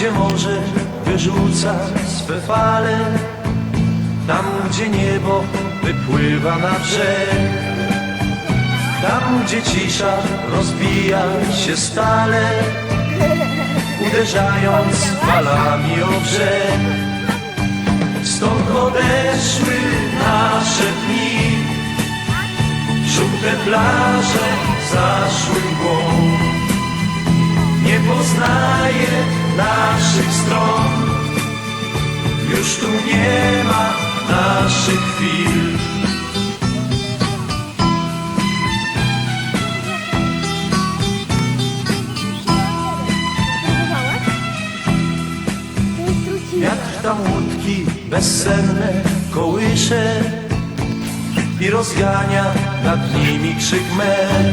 gdzie morze wyrzuca swe fale, tam, gdzie niebo wypływa na brzeg, tam, gdzie cisza rozbija się stale, uderzając falami o brzeg. Stąd odeszły nasze dni, żółte plaże zaszły mgłą. Nie poznaję naszych stron, już tu nie ma naszych chwil. Wiatr tam łódki bezsenne kołysze i rozgania nad nimi krzyk mer.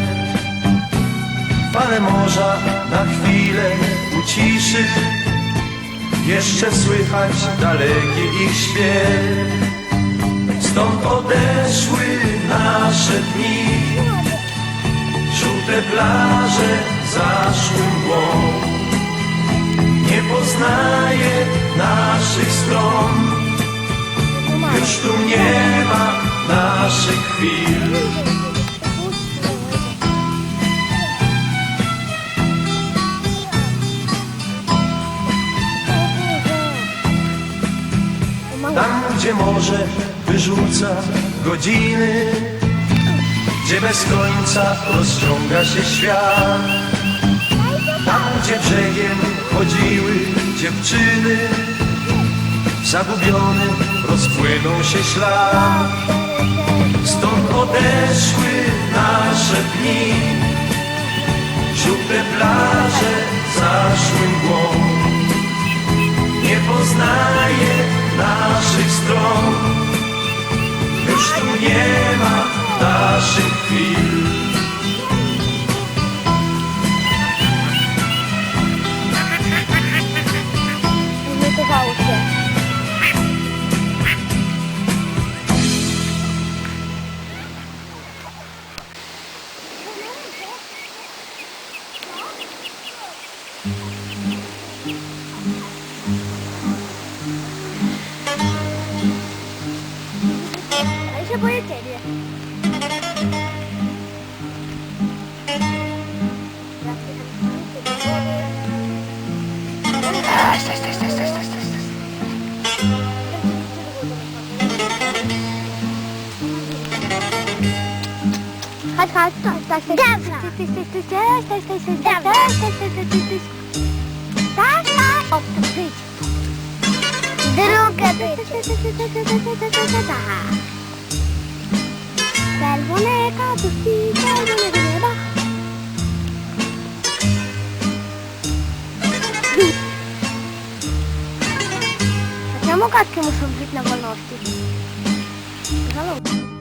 Fale morza na chwilę uciszy, jeszcze słychać dalekie ich śpiew. Stąd odeszły nasze dni, żółte plaże zaszły mgłą. Nie poznaję naszych stron, już tu nie ma naszych chwil. Gdzie morze wyrzuca godziny, gdzie bez końca rozciąga się świat. Tam, gdzie brzegiem chodziły dziewczyny, zagubiony rozpłynął się ślad. Stąd odeszły nasze dni, żółte plaże zaszły mgłą. Nie poznaję naszych stron, już tu nie ma naszych chwil. ca toată Devra Devra Da, da, optă pici Drugă pici Cel bune ca tu fii, cel bune bine, da Почему катки мы шумбить на волновке? Голову.